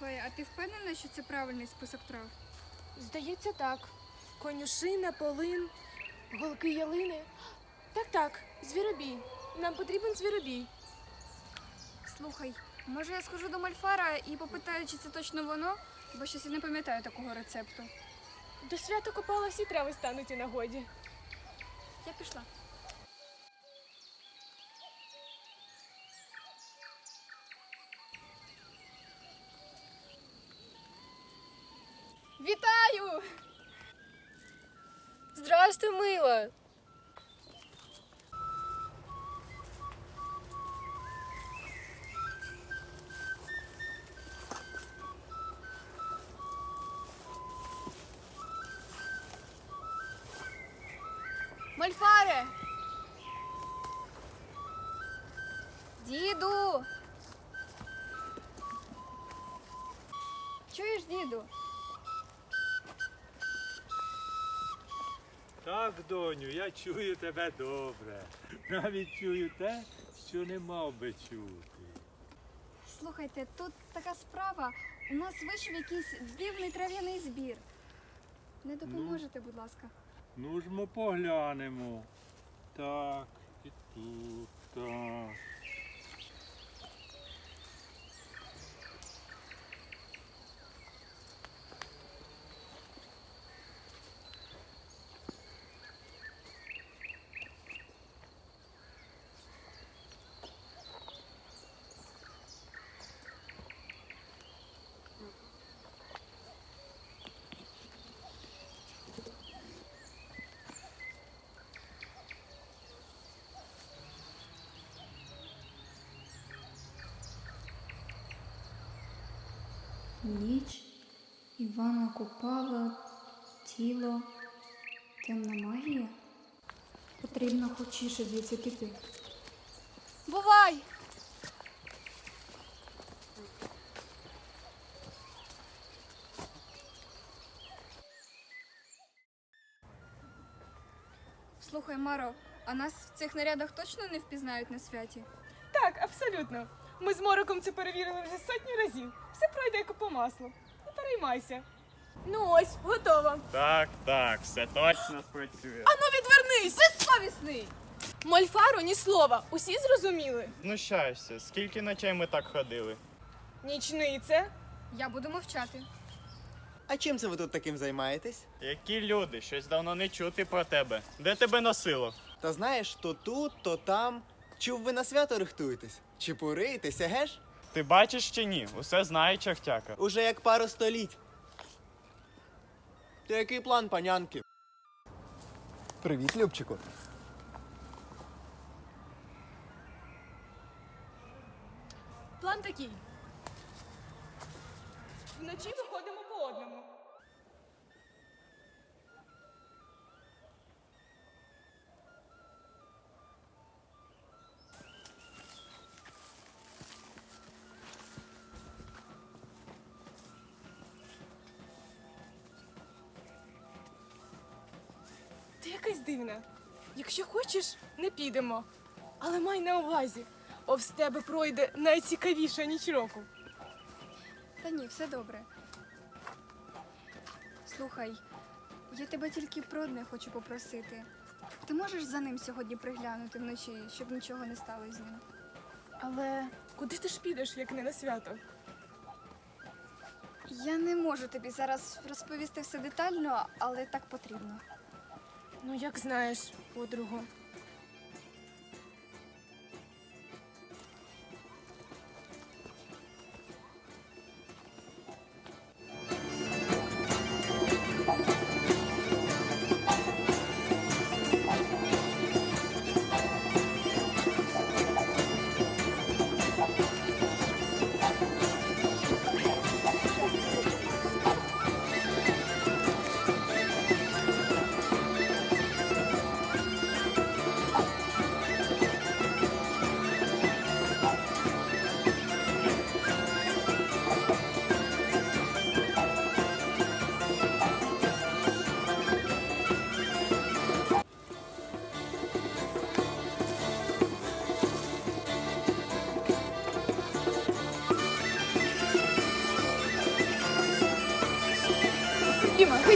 Слухай, а ти впевнена, що це правильний список трав? Здається, так. Конюшина, полин, голки ялини. Так, так, звіробій. Нам потрібен звіробій. Слухай, може я схожу до Мальфара і попитаю, чи це точно воно, бо щось я не пам'ятаю такого рецепту. До свята копала всі трави стануть у нагоді. Я пішла. Здрастуй, мила! Мальфаре! Діду! Чуєш, діду? Так, доню, я чую тебе добре. Навіть чую те, що не мав би чути. Слухайте, тут така справа. У нас вийшов якийсь дивний трав'яний збір. Не допоможете, будь ласка. Ну ж ми поглянемо. Так, і тут, так. Ніч Івана Купала, тіло, темна магія. Потрібно хочіше звідси піти. Бувай! Слухай, Маро, а нас в цих нарядах точно не впізнають на святі? Так, абсолютно. Ми з Мороком це перевірили вже сотні разів. Все пройде як по маслу. Не переймайся. Ну ось, готово. Так, так, все точно спрацює. Ану відвернись! Безсовісний! Мольфару ні слова. Усі зрозуміли. Знущаєшся, скільки ночей ми так ходили? Нічниця. Я буду мовчати. А чим це ви тут таким займаєтесь? Які люди, щось давно не чути про тебе. Де тебе носило? Та знаєш, то тут, то там. Чув ви на свято рихтуєтесь? Чи пориєтеся, геш? Ти бачиш чи ні? Усе знає чахтяка. Уже як пару століть. Ти який план, панянки? Привіт, Любчику. План такий. Вночі виходимо по одному. Ти якась дивна. Якщо хочеш, не підемо. Але май на увазі, повз тебе пройде найцікавіша ніч року. Та ні, все добре. Слухай, я тебе тільки про одне хочу попросити. Ти можеш за ним сьогодні приглянути вночі, щоб нічого не сталося з ним? Але куди ти ж підеш, як не на свято? Я не можу тобі зараз розповісти все детально, але так потрібно. Ну, як знаєш, подругу.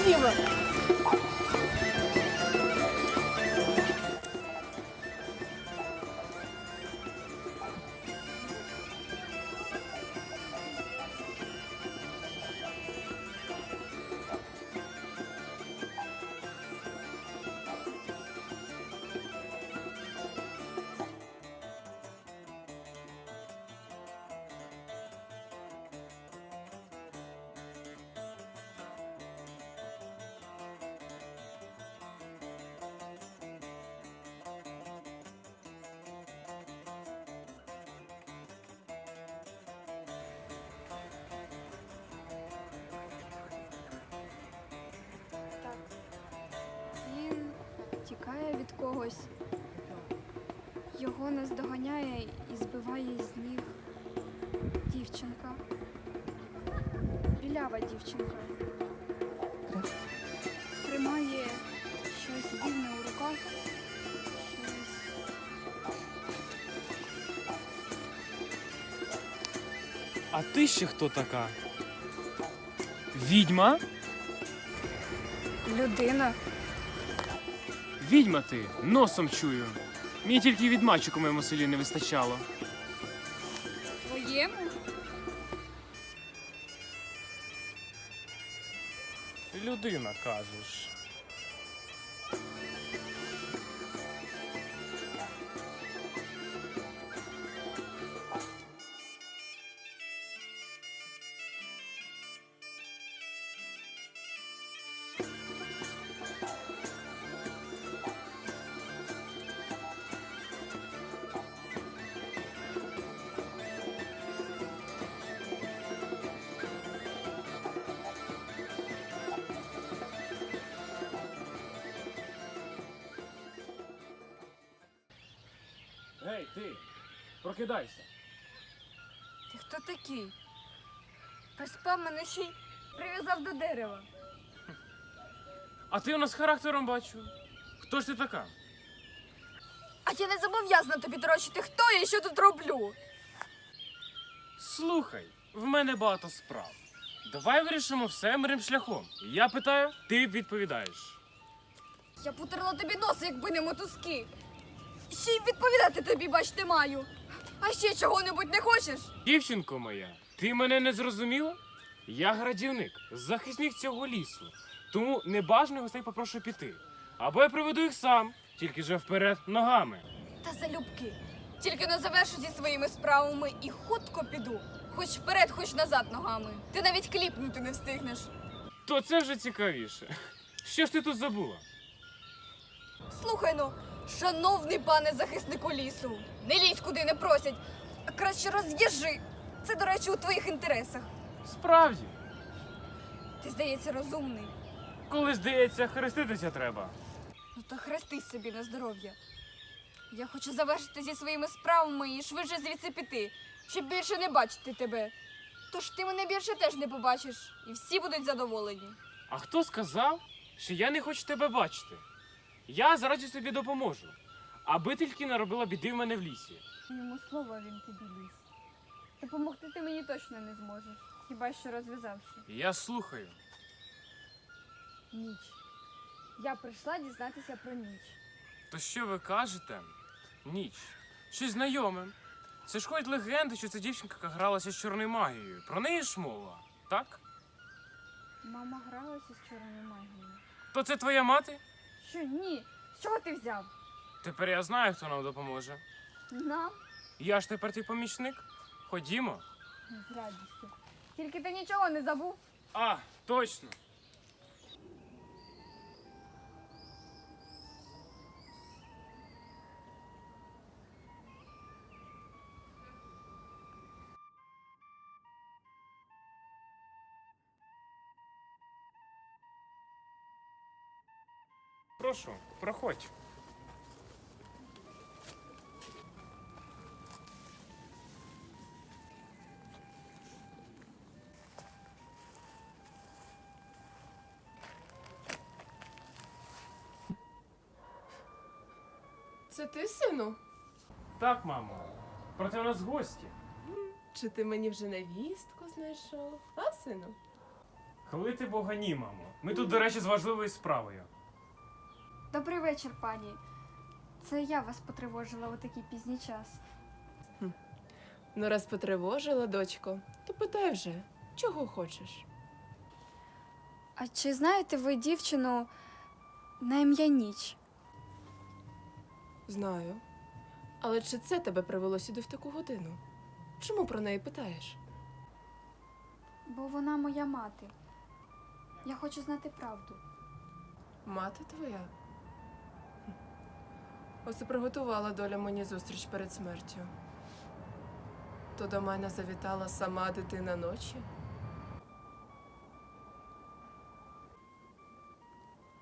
Ходімо, від когось. Його наздоганяє і збиває з ніг дівчинка. Білява дівчинка. Тримає щось дивне у руках. А ти ще хто така? Відьма? Людина. Відьма ти, носом чую. Мені тільки відмачок у моєму селі не вистачало. Твоєму? Людина, кажеш. Прокидайся. Ти хто такий? Приспав мене ще й прив'язав до дерева. А ти у нас характером бачу. Хто ж ти така? А я не зобов'язана тобі торочити, хто я і що тут роблю. Слухай, в мене багато справ. Давай вирішимо все мирним шляхом. Я питаю, ти відповідаєш. Я б утерла тобі носа, якби не мотузки. Ще й відповідати тобі, бачити маю. А ще чого-небудь не хочеш? Дівчинко моя, ти мене не зрозуміла? Я градівник, захисник цього лісу. Тому небажаних гостей попрошу піти. Або я приведу їх сам, тільки же вперед ногами. Та залюбки. Тільки не завершу зі своїми справами і хутко піду. Хоч вперед, хоч назад ногами. Ти навіть кліпнути не встигнеш. То це вже цікавіше. Що ж ти тут забула? Слухай ну, шановний пане захиснику лісу, не лізь куди не просять, а краще роз'їжджи. Це, до речі, у твоїх інтересах. Справді, Ти, здається, розумний. коли здається, хреститися треба. Ну то хрестись собі на здоров'я. Я хочу завершити зі своїми справами і швидше звідси піти, щоб більше не бачити тебе. Тож ти мене більше теж не побачиш, і всі будуть задоволені. А хто сказав, що я не хочу тебе бачити? Я заради тобі допоможу, аби тільки не робила біди в мене в лісі. Йому слово він тобі ліс. Допомогти ти мені точно не зможеш, хіба що розв'язавши. Я слухаю. Ніч. Я прийшла дізнатися про ніч. То що ви кажете? Ніч. Щось знайоме. Це ж ходять легенди, що це дівчинка, яка гралася з чорною магією. Про неї ж мова, так? Мама гралася з чорною магією. То це твоя мати? Що ні? З чого ти взяв? Тепер я знаю, хто нам допоможе. Нам? Я ж тепер твій помічник. Ходімо. З радістю. Тільки ти нічого не забув. А, точно. Прошу, проходь. Це ти, сину? Так, мамо. Проте у нас гості. Чи ти мені вже невістку знайшов? А, сину? Хвалити Бога ні, мамо. Ми тут, до речі, з важливою справою. Добрий вечір, пані. Це я вас потривожила у такий пізній час. Ну, раз потривожила, дочко, то питай вже, чого хочеш? А чи знаєте ви дівчину на ім'я Ніч? Знаю. Але чи це тебе привело сюди в таку годину? Чому про неї питаєш? Бо вона моя мати. Я хочу знати правду. Мати твоя? Хм. Оце приготувала доля мені зустріч перед смертю. То до мене завітала сама дитина ночі.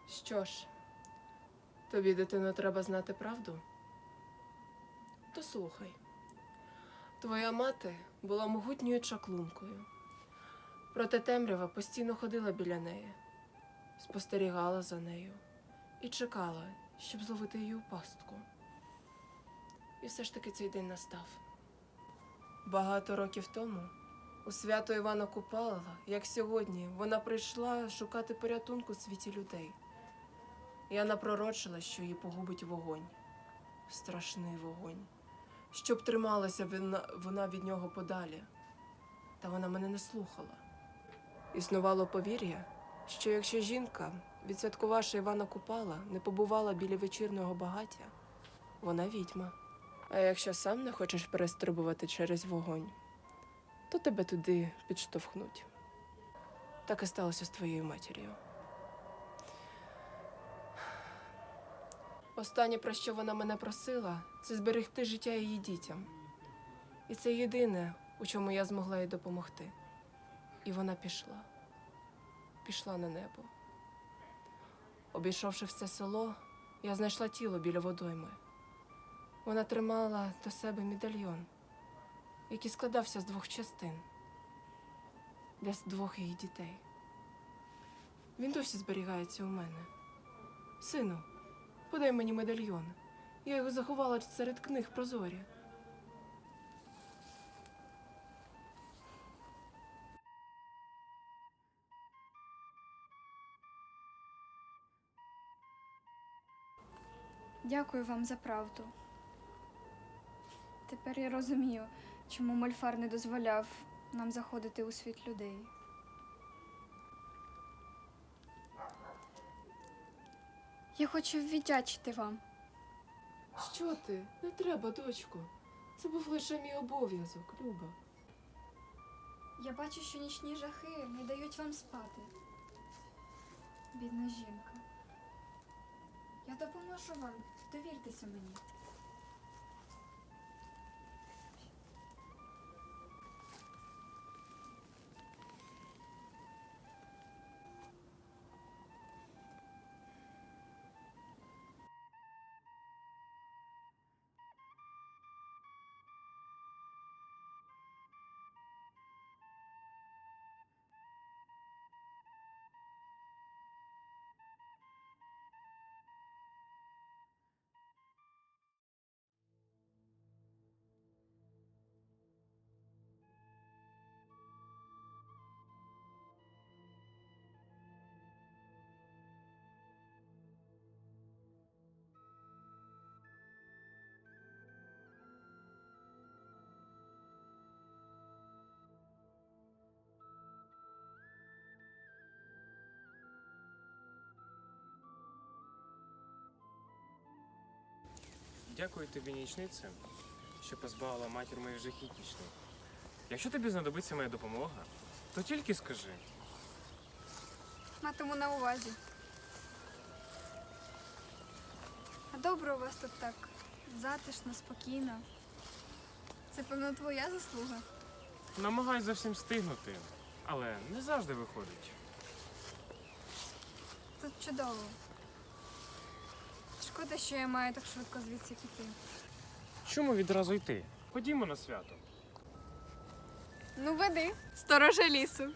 Що ж, тобі, дитино, треба знати правду? То слухай. Твоя мати була могутньою чаклункою. Проте темрява постійно ходила біля неї спостерігала за нею і чекала, щоб зловити її у пастку. І все ж таки цей день настав. Багато років тому, у свято Івана Купала, як сьогодні, вона прийшла шукати порятунку в світі людей. Я напророчила, що її погубить вогонь, страшний вогонь, щоб трималася вона- від нього подалі. Та вона мене не слухала. Існувало повір'я, що якщо жінка, відсвяткувавши Івана Купала, не побувала біля вечірнього багаття, вона відьма. А якщо сам не хочеш перестрибувати через вогонь, то тебе туди підштовхнуть. Так і сталося з твоєю матір'ю. Останнє, про що вона мене просила, це зберегти життя її дітям. І це єдине, у чому я змогла їй допомогти. І вона пішла пішла на небо. Обійшовши все село, я знайшла тіло біля водойми. Вона тримала до себе медальйон, який складався з двох частин для двох її дітей. Він досі зберігається у мене. Сину, подай мені медальйон. Я його заховала серед книг про зорі. Дякую вам за правду. Тепер я розумію, чому Мольфар не дозволяв нам заходити у світ людей. Я хочу віддячити вам. Що ти? Не треба, дочко. Це був лише мій обов'язок, Люба. Я бачу, що нічні жахи не дають вам спати. Бідна жінка. Я допоможу вам. Довіртеся мені. Дякую тобі, нічнице, що позбавила матір моїх жахітнічних. Якщо тобі знадобиться моя допомога, то тільки скажи. Матиму на увазі. А добре у вас тут так затишно, спокійно. Це, певно, твоя заслуга. Намагаюсь за всім встигнути, але не завжди виходить. Тут чудово. Шкода, що я маю так швидко звідси піти. Чому відразу йти? Ходімо на свято. Ну, веди, сторожа лісу.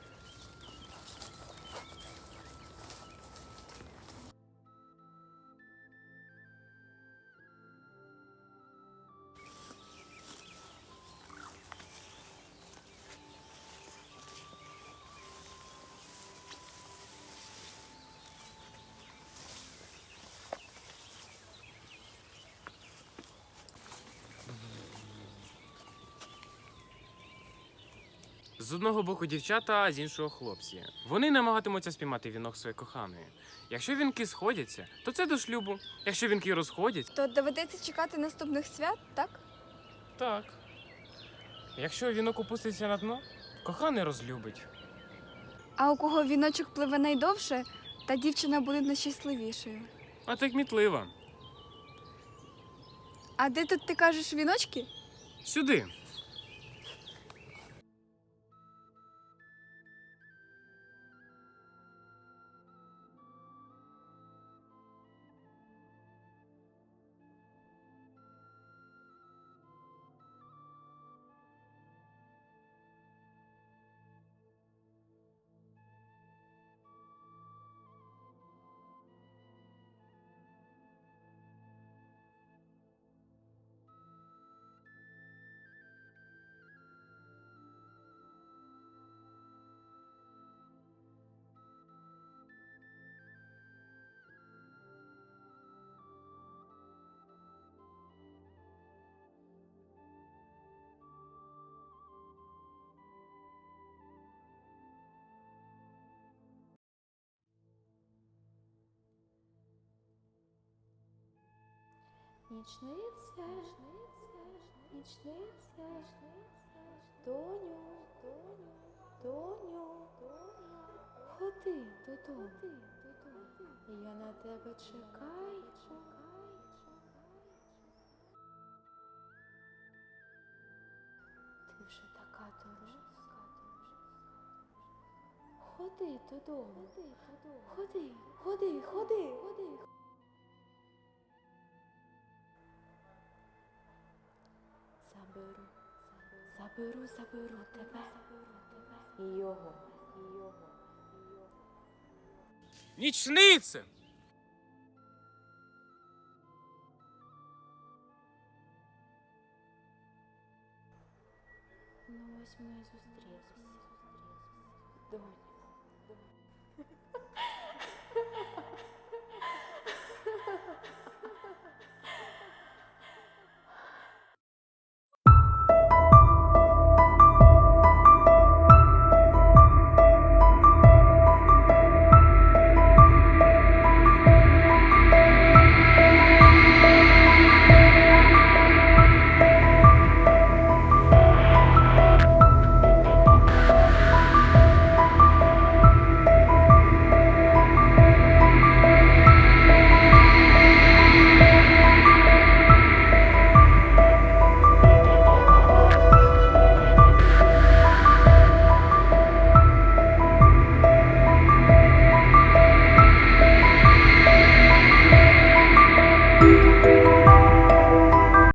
З одного боку дівчата, а з іншого хлопці. Вони намагатимуться спіймати вінок своєї коханої. Якщо вінки сходяться, то це до шлюбу. Якщо вінки розходяться, То доведеться чекати наступних свят, так? так. Якщо вінок опуститься на дно, коханий розлюбить. А у кого віночок пливе найдовше, та дівчина буде найщасливішою. А ти кмітлива. А де тут ти кажеш віночки? Сюди. Нічниця, нічниця, доню, доню, ходи додому. Я на тебе чекаю. Ти вже така доросла. Ходи додому. Ходи, ходи, ходи, ходи. заберу, заберу, заберу тебе, і його, і його. Нічнице! Ну ось ми зустрілися.